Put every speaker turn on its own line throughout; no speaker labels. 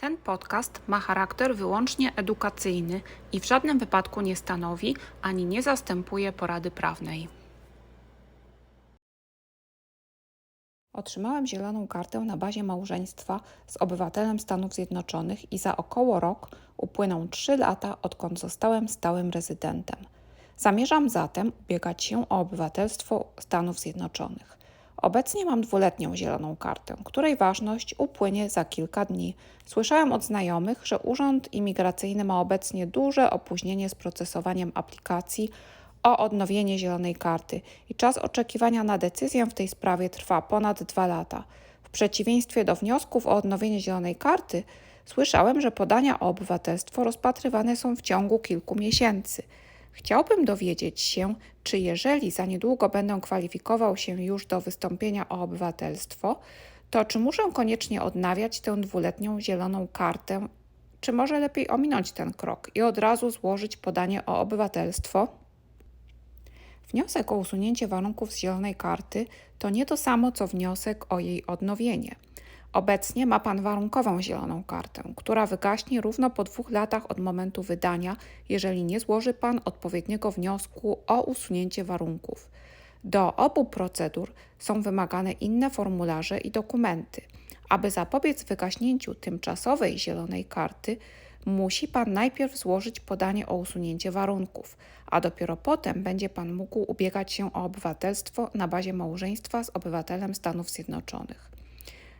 Ten podcast ma charakter wyłącznie edukacyjny i w żadnym wypadku nie stanowi ani nie zastępuje porady prawnej. Otrzymałem zieloną kartę na bazie małżeństwa z obywatelem Stanów Zjednoczonych i za około rok upłyną 3 lata, odkąd zostałem stałym rezydentem. Zamierzam zatem ubiegać się o obywatelstwo Stanów Zjednoczonych. Obecnie mam dwuletnią zieloną kartę, której ważność upłynie za kilka dni. Słyszałem od znajomych, że Urząd Imigracyjny ma obecnie duże opóźnienie z procesowaniem aplikacji o odnowienie zielonej karty i czas oczekiwania na decyzję w tej sprawie trwa ponad dwa lata. W przeciwieństwie do wniosków o odnowienie zielonej karty, słyszałem, że podania o obywatelstwo rozpatrywane są w ciągu kilku miesięcy. Chciałbym dowiedzieć się, czy jeżeli za niedługo będę kwalifikował się już do wystąpienia o obywatelstwo, to czy muszę koniecznie odnawiać tę dwuletnią zieloną kartę, czy może lepiej ominąć ten krok i od razu złożyć podanie o obywatelstwo? Wniosek o usunięcie warunków z zielonej karty to nie to samo co wniosek o jej odnowienie. Obecnie ma Pan warunkową zieloną kartę, która wygaśnie równo po dwóch latach od momentu wydania, jeżeli nie złoży Pan odpowiedniego wniosku o usunięcie warunków. Do obu procedur są wymagane inne formularze i dokumenty. Aby zapobiec wygaśnięciu tymczasowej zielonej karty, musi Pan najpierw złożyć podanie o usunięcie warunków, a dopiero potem będzie Pan mógł ubiegać się o obywatelstwo na bazie małżeństwa z obywatelem Stanów Zjednoczonych.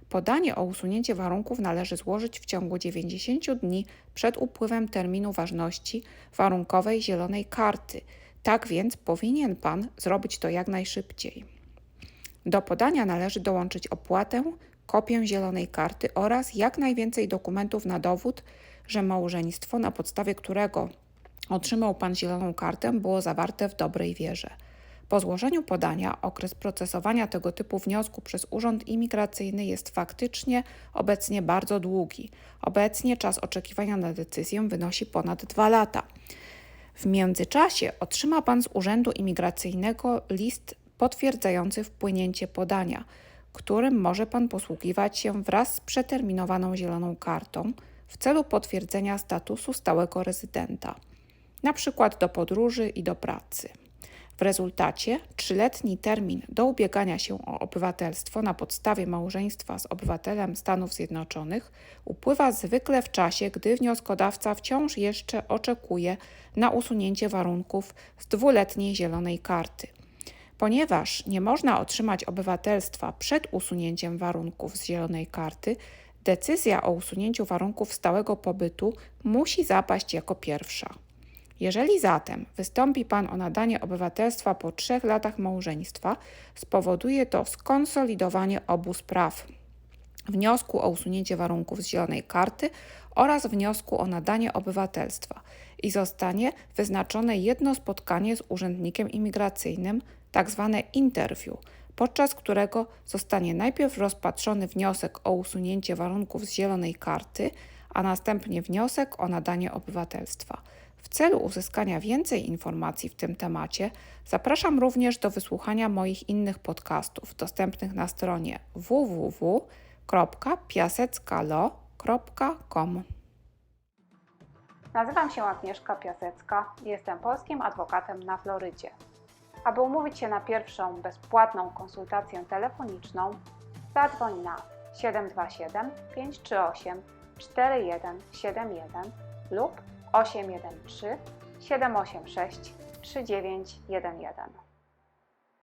Podanie o usunięcie warunków należy złożyć w ciągu 90 dni przed upływem terminu ważności warunkowej zielonej karty. Tak więc powinien Pan zrobić to jak najszybciej. Do podania należy dołączyć opłatę, kopię zielonej karty oraz jak najwięcej dokumentów na dowód, że małżeństwo, na podstawie którego otrzymał Pan zieloną kartę, było zawarte w dobrej wierze. Po złożeniu podania okres procesowania tego typu wniosku przez Urząd Imigracyjny jest faktycznie obecnie bardzo długi. Obecnie czas oczekiwania na decyzję wynosi ponad dwa lata. W międzyczasie otrzyma Pan z Urzędu Imigracyjnego list potwierdzający wpłynięcie podania, którym może Pan posługiwać się wraz z przeterminowaną zieloną kartą w celu potwierdzenia statusu stałego rezydenta, na przykład do podróży i do pracy. W rezultacie trzyletni termin do ubiegania się o obywatelstwo na podstawie małżeństwa z obywatelem Stanów Zjednoczonych upływa zwykle w czasie, gdy wnioskodawca wciąż jeszcze oczekuje na usunięcie warunków z dwuletniej zielonej karty. Ponieważ nie można otrzymać obywatelstwa przed usunięciem warunków z zielonej karty, decyzja o usunięciu warunków stałego pobytu musi zapaść jako pierwsza. Jeżeli zatem wystąpi Pan o nadanie obywatelstwa po trzech latach małżeństwa, spowoduje to skonsolidowanie obu spraw wniosku o usunięcie warunków z zielonej karty oraz wniosku o nadanie obywatelstwa i zostanie wyznaczone jedno spotkanie z urzędnikiem imigracyjnym, tak zwane interview, podczas którego zostanie najpierw rozpatrzony wniosek o usunięcie warunków z zielonej karty, a następnie wniosek o nadanie obywatelstwa. W celu uzyskania więcej informacji w tym temacie, zapraszam również do wysłuchania moich innych podcastów dostępnych na stronie www.piaseckalo.com.
Nazywam się Agnieszka Piasecka i jestem polskim adwokatem na Florydzie. Aby umówić się na pierwszą bezpłatną konsultację telefoniczną, zadzwoń na 727 538 4171 lub 813 786 3911.